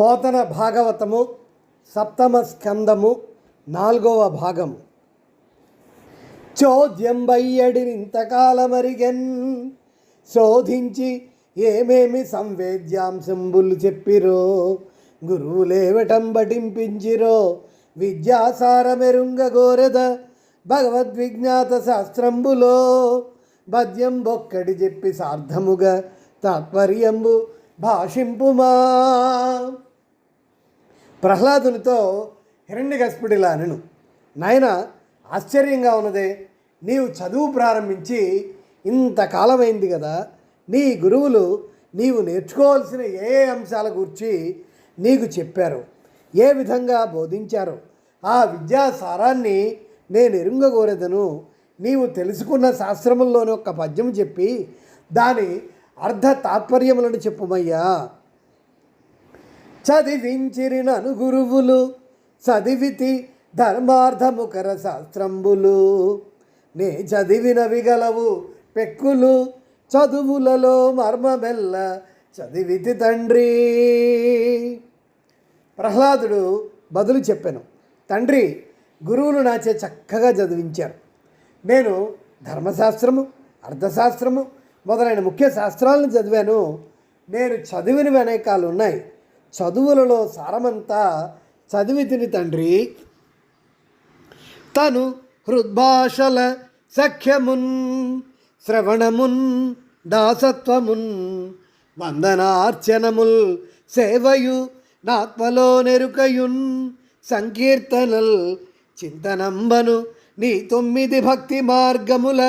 పోతన భాగవతము సప్తమ స్కందము నాలుగవ భాగము. చోద్యం బయ్యడినింతకాలమరిగెన్ శోధించి ఏమేమి సంవేద్యాంశంబులు చెప్పిరో గురువులే పఠింపించిరో విద్యాసారమెరుంగ గోరెద భగవద్విజ్ఞాత శాస్త్రంబులో పద్యం బొక్కడి చెప్పి సార్థముగా తాత్పర్యంబు భాషింపుమా. ప్రహ్లాదునితో హిరణ్యకస్పుడిలా అనను నాయన ఆశ్చర్యంగా ఉన్నదే నీవు చదువు ప్రారంభించి ఇంతకాలమైంది కదా నీ గురువులు నీవు నేర్చుకోవాల్సిన ఏ ఏ అంశాల గురించి నీకు చెప్పారు ఏ విధంగా బోధించారు ఆ విద్యా సారాన్ని నేను ఎరుంగగోరెదను నీవు తెలుసుకున్న శాస్త్రముల్లోని ఒక పద్యం చెప్పి దాని అర్ధ తాత్పర్యములను చెప్పుమయ్యా. చదివించిరినను గురువులు చదివితి ధర్మార్థముకర శాస్త్రంబులు. నే చదివినవి గలవు పెక్కులు. చదువులలో మర్మమెల్ల చదివితి తండ్రి. ప్రహ్లాదుడు బదులు చెప్పాను తండ్రి గురువులు నాచే చక్కగా చదివించారు. నేను ధర్మశాస్త్రము అర్థశాస్త్రము మొదలైన ముఖ్య శాస్త్రాలను చదివాను. నేను చదివిన వెనకాలు ఉన్నాయి. చదువులలో సారమంతా చదివి తిని తండ్రి. తను హృద్భాషల సఖ్యమున్ శ్రవణమున్ దాసత్వమున్ వందనార్చనముల్ సేవయు నాత్మలో నెరుకయున్ సంకీర్తనల్ చింతనంబను నీ తొమ్మిది భక్తి మార్గముల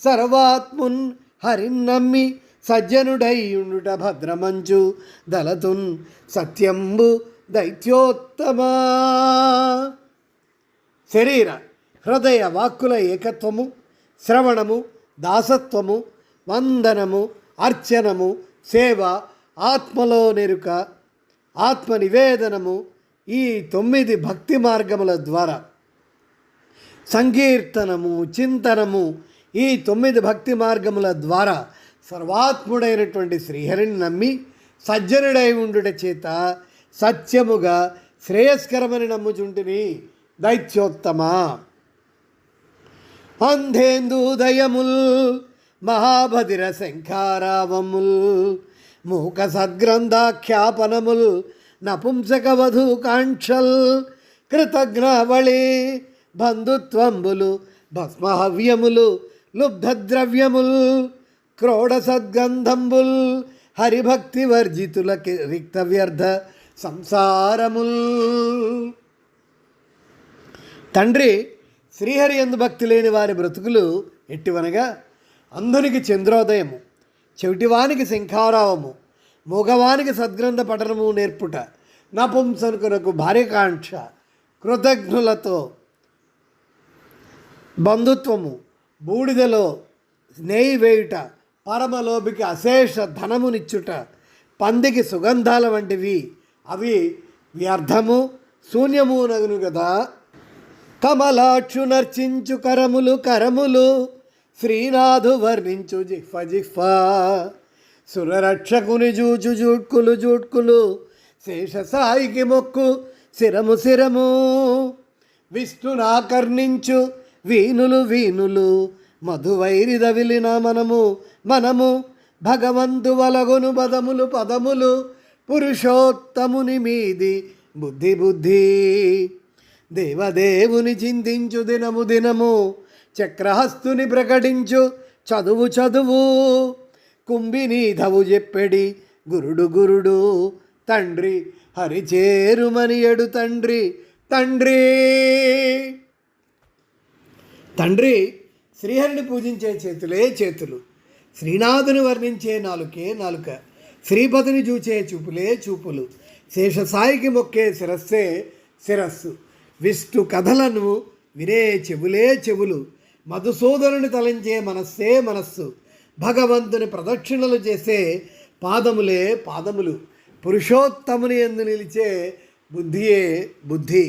సర్వాత్మున్ హరిన్నమ్మి సజ్జనుడైయుండుట భద్రమంచు దళతున్ సత్యంబు దైత్యోత్తమా. శరీర హృదయ వాక్కుల ఏకత్వము శ్రవణము దాసత్వము వందనము అర్చనము సేవ ఆత్మలో నెరుక ఆత్మ నివేదనము ఈ తొమ్మిది భక్తి మార్గముల ద్వారా. సంకీర్తనము చింతనము ఈ తొమ్మిది భక్తి మార్గముల ద్వారా సర్వాత్ముడైనటువంటి శ్రీహరిని నమ్మి సజ్జనుడై ఉండుట చేత సత్యముగా శ్రేయస్కరమని నమ్ముచుంటిని దైత్యోత్తమ. అంధేందూదయముల్ మహాభదిర శంఖారావముల్ మూక సద్గ్రంథాఖ్యాపనముల్ నపుంసకవధు కాంక్షల్ కృతజ్ఞవళి బంధుత్వంబులు భస్మహవ్యములు లుబ్ధద్రవ్యముల్ క్రోడ సద్గంధంబుల్ హరిభక్తి వర్జితుల రిక్త వ్యర్థ సంసారముల్. తండ్రి శ్రీహరి ఎందు భక్తి లేని వారి బ్రతుకులు ఎట్టివనగా అంధునికి చంద్రోదయము చెవిటివానికి శంఖారావము మూగవానికి సద్గ్రంథ పఠనము నేర్పుట నపుంసనుకునకు భార్యకాంక్ష కృతజ్ఞులతో బంధుత్వము బూడిదలో నెయ్యి వేయుట పరమలోభికి అశేష ధనమునిచ్చుట పందికి సుగంధాల వంటివి. అవి వ్యర్థము శూన్యము నగును కదా కమలాక్షు నర్చించు కరములు కరములు శ్రీనాథు వర్ణించు జిహ్ఫ జిహ్ఫ సురరక్షకుని జూచు జూట్కులు జూట్కులు శేషసాయికి మొక్కు శిరము శిరము. విష్ణునాకర్ణించు వీణులు వీణులు మధువైరిద విలిన మనము మనము భగవంతు వలగొను పదములు పదములు పురుషోత్తముని మీది బుద్ధి బుద్ధి. దేవదేవుని చింతించు దినము దినము చక్రహస్తుని ప్రకటించు చదువు చదువు. కుంభినీధవు చెప్పెడి గురుడు గురుడు తండ్రి హరిచేరుమనియడు తండ్రి తండ్రి. తండ్రి శ్రీహరిని పూజించే చేతులే చేతులు. శ్రీనాథుని వర్ణించే నాలుకే నాలుక శ్రీపతిని చూచే చూపులే చూపులు శేషసాయికి మొక్కే శిరస్సే శిరస్సు విష్ణు కథలను వినే చెవులే చెవులు మధుసూదరుని తలంచే మనస్సే మనస్సు భగవంతుని ప్రదక్షిణలు చేసే పాదములే పాదములు పురుషోత్తముని ఎందు నిలిచే బుద్ధియే బుద్ధి.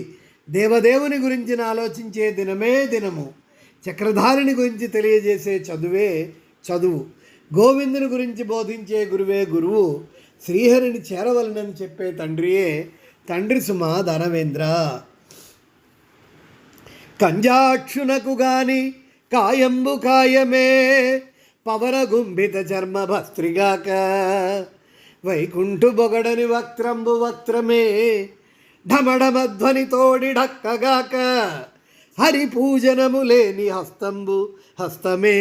దేవదేవుని గురించి ఆలోచించే దినమే దినము చక్రధారిని గురించి తెలియజేసే చదువే చదువు. గోవిందుని గురించి బోధించే గురువే గురువు. శ్రీహరిని చేరవలనని చెప్పే తండ్రియే తండ్రి సుమ ధనవేంద్ర. కంజాక్షునకు గాని కాయంబు కాయమే పవరగుంభిత చర్మ భస్త్రిగాక వైకుంఠు బొగడని వక్త్రంబు వక్త్రమే ఢమఢమధ్వని తోడి ఢక్కగాక. హరి పూజనము లేని హస్తంబు హస్తమే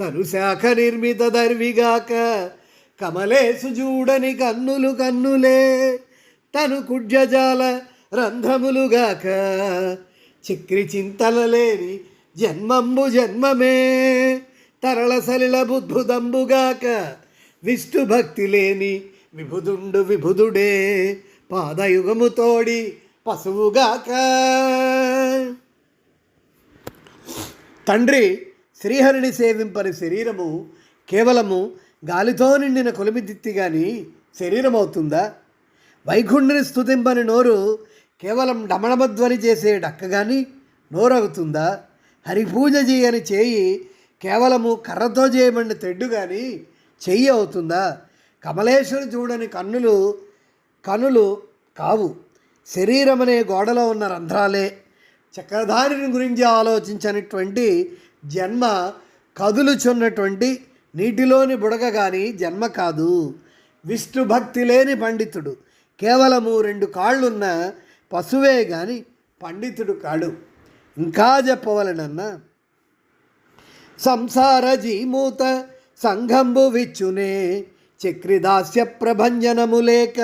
తను శాఖ నిర్మిత దర్విగాక. కమలేసు చూడని కన్నులు కన్నులే. తను కుడ్యజాల రంధ్రములుగాక. చిక్రి చింతల లేని జన్మంబు జన్మమే. తరళ సలిల బుద్భుదంబుగాక విష్ణు భక్తి లేని విభుదుండు విభుదుడే. పాదయుగము తోడి పశువుగాక. తండ్రి శ్రీహరిని సేవింపని శరీరము కేవలము గాలితో నిండిన కొలిమిదిత్తి కానీ శరీరం అవుతుందా వైకుంఠుని స్తుతింపని నోరు కేవలం డమణమధ్వని చేసే డక్క కానీ నోరవుతుందా హరిపూజ చేయని చేయి కేవలము కర్రతో చేయబడిన తెడ్డు కానీ చెయ్యి అవుతుందా? కమలేశ్వరు చూడని కన్నులు కనులు కావు. శరీరం అనే గోడలో ఉన్న రంధ్రాలే. చక్రధారిని గురించి ఆలోచించినటువంటి జన్మ కదులుచున్నటువంటి నీటిలోని బుడగ కానీ జన్మ కాదు. విష్ణు భక్తి లేని పండితుడు. కేవలము రెండు కాళ్ళున్న పశువే గాని పండితుడు కాడు. ఇంకా చెప్పవలనన్నా సంసార జీమూత సంఘంబు విచ్చునే చక్రిదాస్య ప్రభంజనము లేక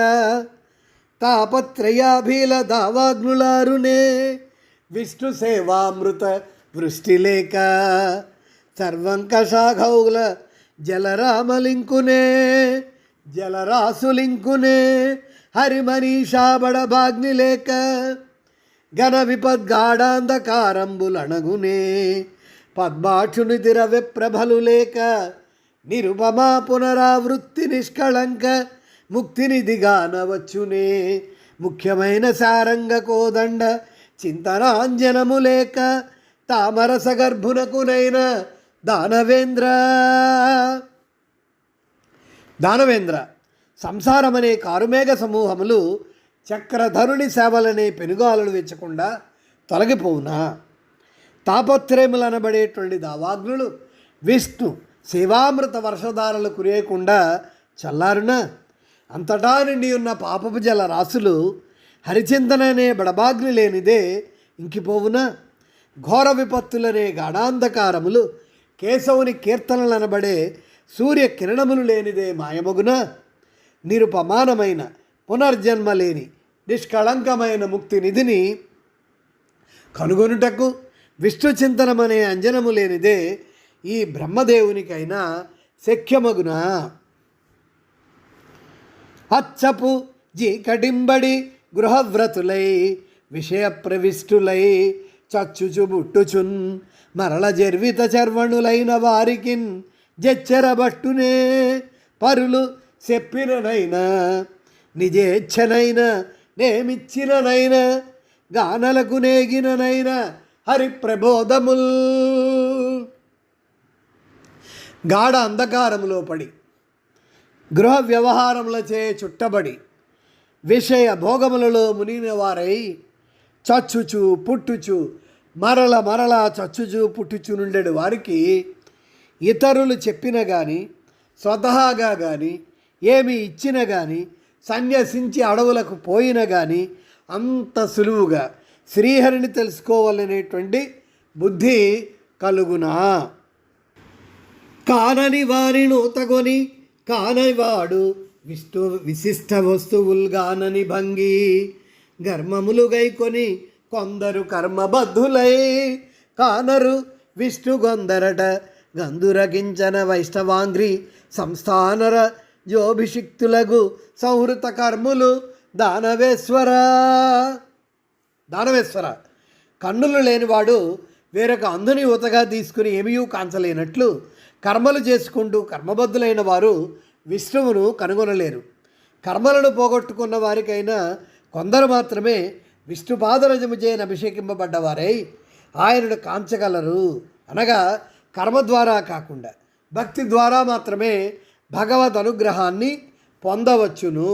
తాపత్రయాభీల దావాగ్నులారునే విష్ణు సేవామృత వృష్టి లేక సర్వంకషాఘౌల జలరామలింకునే జలరాసులింకునే హరిమనీషాబడభాగ్ని లేక ఘన విపద్గాఢాంధకారంబులణగునే పద్మాక్షుని తిర ప్రభలు లేక నిరుపమా పునరావృత్తి నిష్కళంక ముక్తినిధిగానవచ్చునే ముఖ్యమైన సారంగ కోదండ చింతనాంజనము లేక తామరస గర్భునకునైన దానవేంద్ర. దానవేంద్ర సంసారమనే కారుమేఘ సమూహములు చక్రధరుని సేవలనే పెనుగాలను వెచ్చకుండా తొలగిపోవునా? తాపత్రయములనబడేటువంటి దావాగ్నులు విష్ణు శివామృత వర్షధారలు కురియకుండా చల్లారునా? అంతటా నిండి ఉన్న పాపపు జల రాశులు హరిచింతననే బడబాగ్ని లేనిదే ఇంకిపోవునా? ఘోర విపత్తులనే గాఢాంధకారములు కేశవుని కీర్తనలు అనబడే సూర్య కిరణములు లేనిదే మాయమగున? నిరుపమానమైన పునర్జన్మ లేని నిష్కళంకమైన ముక్తి నిధిని కనుగొనుటకు విష్ణు చింతనమనే అంజనము లేనిదే ఈ బ్రహ్మదేవునికైనా శక్యమగున? అచ్చపు జీ కడింబడి గృహవ్రతులై విషయ ప్రవిష్టులై చచ్చుచు బుట్టుచున్ మరల జర్విత చర్వణులైన వారికిన్ జచ్చరబట్టునే పరులు చెప్పిననైనా నిజేచ్ఛనైనా నేమిచ్చిననైనా గానలకు నేగిననైనా హరిప్రబోధముల్. గాఢ అంధకారములో పడి గృహ వ్యవహారములచే చుట్టబడి విషయ భోగములలో మునిగిన వారై చచ్చుచు పుట్టుచు మరల మరల చచ్చుచు పుట్టుచు నుండెడు వారికి ఇతరులు చెప్పిన కానీ స్వతహాగా కానీ ఏమి ఇచ్చిన కానీ సన్యసించి అడవులకు పోయిన కానీ అంత సులువుగా శ్రీహరిని తెలుసుకోవాలనేటువంటి బుద్ధి కలుగునా? కానని వారిని కానని వాడు విష్ణు విశిష్ట వస్తువులుగానని భంగి గర్మములు గైకొని కొందరు కర్మబద్ధులై కానరు విష్ణు గొందరట గందురగించన వైష్ణవాంగ్రి సంస్థానర జోభిషిక్తులగు సంహృత కర్ములు దానవేశ్వర. దానవేశ్వర. కన్నులు లేనివాడు వేరొక అందుని ఊతగా తీసుకుని ఏమీయూ కాంచలేనట్లు కర్మలు చేసుకుంటూ కర్మబద్ధులైన వారు విష్ణువును కనుగొనలేరు. కర్మలను పోగొట్టుకున్న వారికైనా కొందరు మాత్రమే విష్ణుపాదరజము చేయని అభిషేకింపబడ్డవారై ఆయనను కాంచగలరు. అనగా కర్మ ద్వారా కాకుండా భక్తి ద్వారా మాత్రమే భగవద్ అనుగ్రహాన్ని పొందవచ్చును.